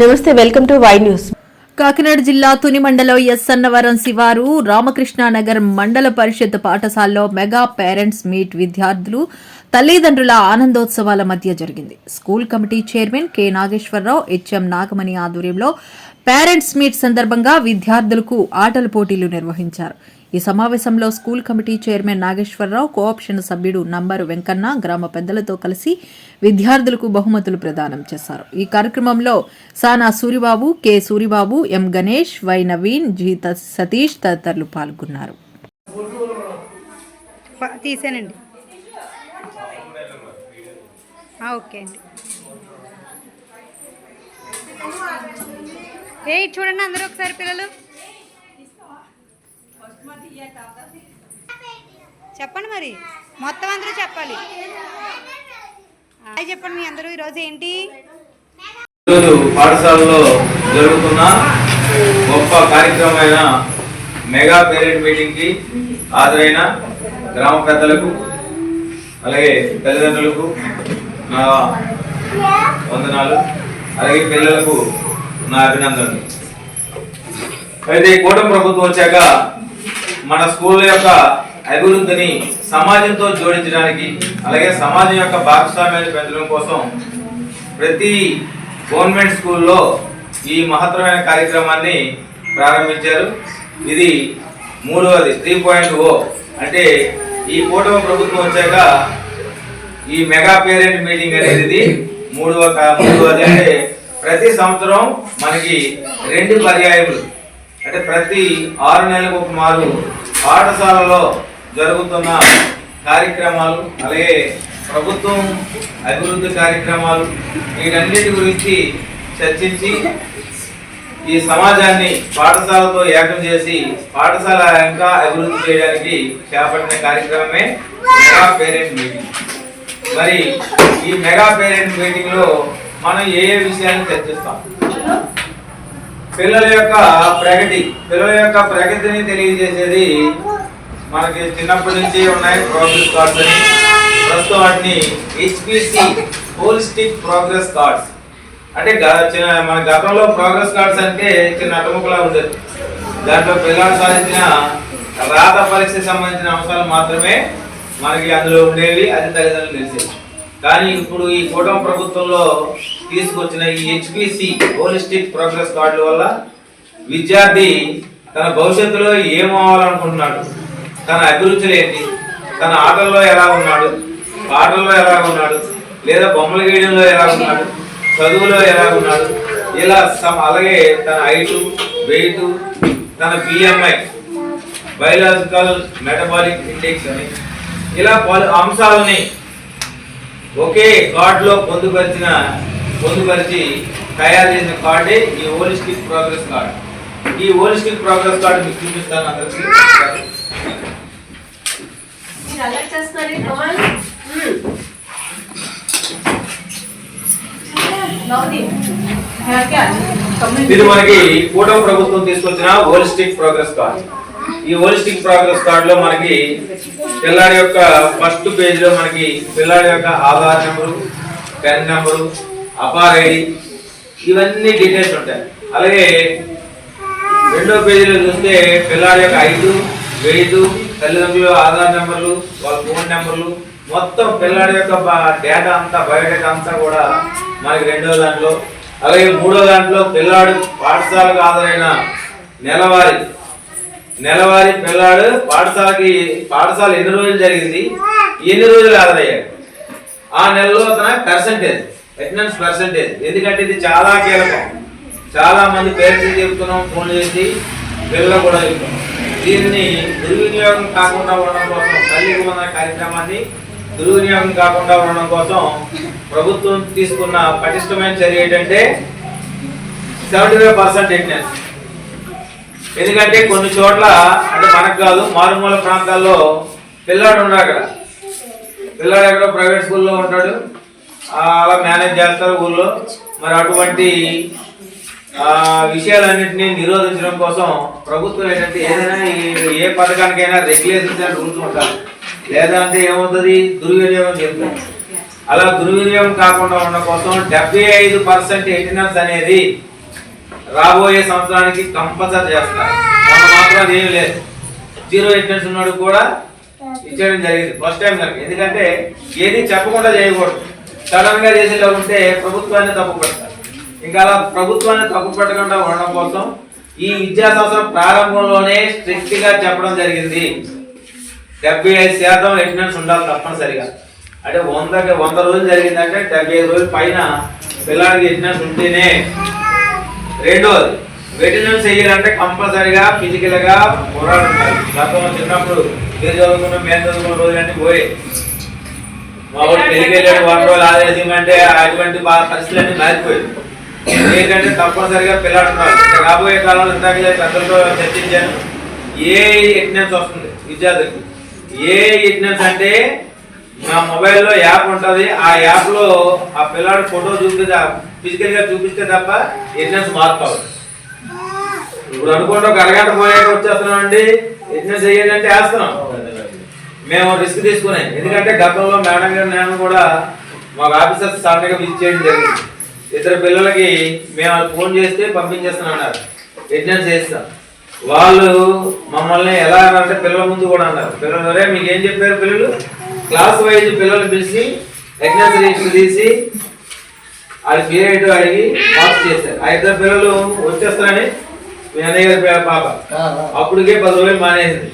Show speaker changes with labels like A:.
A: నమస్తే welcome to Y news.
B: Kakinada జిల్లా తుని మండలం ఎస్. అన్నవరం శివారు రామకృష్ణానగర్ మండల పరిషత్ పాఠశాలలో మెగా పేరెంట్స్ మీట్ విద్యార్థులు తల్లిదండ్రుల ఆనందోత్సవాల మధ్య జరిగింది. School committee chairman K. Nageswararao HM Nagamani ఆధ్వర్యంలో పేరెంట్స్ మీట్ సందర్భంగా విద్యార్థులకు ఆటల పోటీలు నిర్వహించారు. ఈ సమావేశంలో school committee chairman Nageswararao cooption సభ్యుడు నంబరు వెంకన్న గ్రామ పెద్దలతో కలిసి విద్యార్థులకు బహుమతులు ప్రదానం చేశారు. ఈ కార్యక్రమంలో Sana Suribabu K Suribabu M Ganesh Y Naveen G Satish తదితరులు పాల్గొన్నారు.
C: తీసానండి. ఓకే అండి. ఏ చూడండి అందరూ ఒకసారి పిల్లలు. చెప్పండి మరి. మొత్తం అందరూ చెప్పాలి. హాయ్ చెప్పండి మీ అందరూ. ఈరోజు ఏంటి?
D: పాఠశాలలో జరుగుతున్న గొప్ప కార్యక్రమమైన మెగా పేరెంట్ మీటింగ్కి హాజరైన గ్రామ పెద్దలకు అలాగే తల్లిదండ్రులకు నా వందనాలు అలాగే పిల్లలకు నా అభినందనలు. అయితే కూటమి ప్రభుత్వం వచ్చాక మన స్కూల్ యొక్క అభివృద్ధిని సమాజంతో జోడించడానికి అలాగే సమాజం యొక్క భాగస్వామ్యాన్ని పెంచడం కోసం ప్రతి గవర్నమెంట్ స్కూల్లో ఈ మహత్తరమైన కార్యక్రమాన్ని ప్రారంభించారు. ఇది మూడవది త్రీ పాయింట్ ఓ. అంటే ఈ కూటమి ప్రభుత్వం వచ్చాక ఈ మెగా పేరెంట్ మీటింగ్ అనేది మూడవ మూడవది అంటే ప్రతి సంవత్సరం మనకి రెండు పర్యాయములు. అంటే ప్రతి ఆరు నెలలకు ఒక మారు పాఠశాలలో జరుగుతున్న కార్యక్రమాలు అలాగే ప్రభుత్వం అభివృద్ధి కార్యక్రమాలు వీటన్నిటి గురించి చర్చించి ఈ సమాజాన్ని పాఠశాలతో ఏకం చేసి పాఠశాల ఇంకా అభివృద్ధి చేయడానికి చేపట్టిన కార్యక్రమమే మెగా పేరెంట్ మీటింగ్. మరి ఈ మెగా పేరెంట్ మీటింగ్లో మనం ఏ ఏ విషయాన్ని చర్చిస్తాం? పిల్లల యొక్క ప్రగతి పిల్లల యొక్క ప్రగతిని తెలియజేసేది మనకి చిన్నప్పటి నుంచి ఉన్నాయి ప్రోగ్రెస్ కార్డ్స్ అని. ప్రస్తుతం వాటిని హెచ్పిసి హోలిస్టిక్ ప్రోగ్రెస్ కార్డ్స్ అంటే గ- చిన్న మన గతంలో ప్రోగ్రెస్ కార్డ్స్ అంటే చిన్న అటుముకలా ఉండేది. దాంట్లో పిల్లలు సాధించిన రాత పరీక్షకు సంబంధించిన అంశాలు మాత్రమే మనకి అందులో ఉండేవి అది తల్లిదండ్రులు తెలిసేది కానీ ఇప్పుడు ఈ కూటమి ప్రభుత్వంలో తీసుకొచ్చిన ఈ హెచ్పిసి హోలిస్టిక్ ప్రోగ్రెస్ కార్డుల వల్ల విద్యార్థి తన భవిష్యత్తులో ఏమవ్వాలనుకుంటున్నాడు అవ్వాలనుకుంటున్నాడు? తన అభిరుచులు ఏంటి? తన ఆటల్లో ఎలా ఉన్నాడు? పాటల్లో ఎలా ఉన్నాడు? లేదా బొమ్మలు గీయడంలో ఎలా ఉన్నాడు? చదువులో ఎలా ఉన్నాడు? ఇలా సమ- అలాగే తన హైటు వెయిట్ తన బిఎంఐ బయలాజికల్ మెటబాలిక్ ఇండెక్స్ అని ఇలా పలు అంశాలని ఒకే కార్డులో పొందుపరిచిన పొందుపరిచి తయారు చేసిన కార్డే ఈ హోలిస్టిక్ ప్రోగ్రెస్ కార్డ్ ఈ హోలిస్టిక్ ప్రోగ్రెస్ కార్డు మీకు చూపిస్తాను అందరికీ. ఇది మనకి కూటమి ప్రభుత్వం తీసుకొచ్చిన హోలిస్టిక్ ప్రోగ్రెస్ కార్డ్ ఈ హోలిస్టిక్ ప్రోగ్రెస్ కార్డ్లో మనకి పిల్లాడి యొక్క ఫస్ట్ పేజ్లో మనకి పిల్లాడి యొక్క Aadhaar number PEN number APAAR ID ఇవన్నీ డీటెయిల్స్ ఉంటాయి. అలాగే రెండో పేజీలో చూస్తే పిల్లాడి యొక్క ఐదు వెయిట్ తల్లిదండ్రులు ఆధార్ నెంబర్లు వాళ్ళ ఫోన్ నెంబర్లు మొత్తం పిల్లాడి యొక్క డేటా అంతా బయోడేటా అంతా కూడా మనకి రెండో దాంట్లో. అలాగే మూడో దాంట్లో పిల్లాడు పాఠశాలకు ఆధారైన నెలవారీ నెలవారీ పిల్లాడు పాఠశాలకి పాఠశాల ఎన్ని రోజులు జరిగింది? ఎన్ని రోజులు హాజరయ్యాడు? ఆ నెలలో తన పర్సంటేజ్ అటెండెన్స్ పర్సంటేజ్ ఎందుకంటే ఇది చాలా కీలకం. చాలా మంది పేరెంట్స్ చెప్తున్నాం ఫోన్ చేసి పిల్లలు కూడా చెప్తున్నాం. దీన్ని దుర్వినియోగం కాకుండా ఉండడం కోసం తల్లికి వందన కార్యక్రమాన్ని దుర్వినియోగం కాకుండా ఉండడం కోసం ప్రభుత్వం తీసుకున్న పటిష్టమైన చర్య ఏంటంటే సెవెంటీ ఫైవ్ పర్సెంట్ అటెండెన్స్ ఎందుకంటే కొన్ని చోట్ల అంటే మనకు కాదు మారుమూల ప్రాంతాల్లో పిల్లాడు ఉన్నాడు అక్కడ. పిల్లాడు ఎక్కడో ప్రైవేట్ స్కూల్లో ఉంటాడు. అలా మేనేజ్ చేస్తారు ఊళ్ళో మరి అటువంటి విషయాలన్నింటినీ నిరోధించడం కోసం ప్రభుత్వం ఏంటంటే ఏదైనా ఏ పథకానికైనా రెగ్యులేషన్స్ అని రూల్స్ ఉంటారు లేదా అంటే ఏమవుతుంది? దుర్వినియోగం చెప్తాం అలా దుర్వినియోగం కాకుండా ఉండడం కోసం డెబ్బై ఐదు పర్సెంట్ అటెండెన్స్ అనేది రాబోయే సంవత్సరానికి కంపల్సరీ చేస్తారు మొన్న మాత్రం ఏం లేదు. జీరో ఎయిట్నెన్స్ ఉన్నాడు కూడా ఇచ్చేయడం జరిగింది. ఫస్ట్ టైం కనుక. ఎందుకంటే ఏది చెప్పకుండా చేయకూడదు. సడన్గా చేసేలా ఉంటే ప్రభుత్వాన్ని తప్పు పెడతారు. ఇంకా అలా ప్రభుత్వాన్ని తప్పు పెట్టకుండా ఉండడం కోసం ఈ విద్యా సంవత్సరం ప్రారంభంలోనే స్ట్రిక్ట్గా చెప్పడం జరిగింది. డెబ్బై ఐదు శాతం అటెండెన్స్ ఉండాలి తప్పనిసరిగా. అంటే వందకి వంద రోజులు జరిగిందంటే డెబ్బై ఐదు రోజుల పైన పిల్లలకి అటెండెన్స్ ఉంటేనే రెండోది వెటినెన్స్ చేయాలంటే కంపల్సరిగా ఫిజికల్గా పోరాడు ఉండాలి. గతంలో చిన్నప్పుడు మీరు చదువుకున్న మేము చదువుకున్న రోజులన్నీ పోయి. మా వాడు పెళ్ళికి వెళ్ళాడు వన్ రోజులు ఆదేశం అంటే అటువంటి పరిస్థితులన్నీ మారిపోయాయి. ఏంటంటే తప్పనిసరిగా ఇంకా రాబోయే కాలంలో ఇందాక పెద్దలతో చర్చించాను. ఏ ఎటెండెన్స్ వస్తుంది విద్యార్థులకు? ఏ ఎటెండెన్స్ అంటే నా మొబైల్లో యాప్ ఉంటుంది. ఆ యాప్లో ఆ పిల్లాడు ఫోటో చూపిస్తే ఫిజికల్గా చూపిస్తే తప్ప ఎటెండెన్స్ మార్క్ అవ్వదు. ఇప్పుడు అనుకుంటే ఒక అరగంట పోయాక వచ్చేస్తున్నాం అండి ఎటెండెన్స్ చేయండి అంటే వేస్తున్నాం. మేము రిస్క్ తీసుకున్నాం. ఎందుకంటే గతంలో మేడం గారు నేను కూడా మాకు ఆఫీసర్స్ సడన్గా విజిట్ చేయడం జరిగింది. ఇద్దరు పిల్లలకి మేము ఫోన్ చేస్తే పంపించేస్తున్నాం అన్నారు. అటెండెన్స్ చేస్తాం వాళ్ళు మమ్మల్ని ఎలా అన్నారంటే పిల్లల ముందు కూడా అన్నారు. పిల్లలు "ఒరేయ్, మీకు ఏం చెప్పారు పిల్లలు? క్లాస్ వైజ్ పిల్లలు పిలిచి అటెండెన్స్ రిజిస్టర్ తీసి అది పీరియడ్ అడిగి పాస్ చేశారు. ఆ ఇద్దరు పిల్లలు వచ్చేస్తారని మీ అన్నయ్య గారి పాప. అప్పటికే పది రోజులు మానేసింది.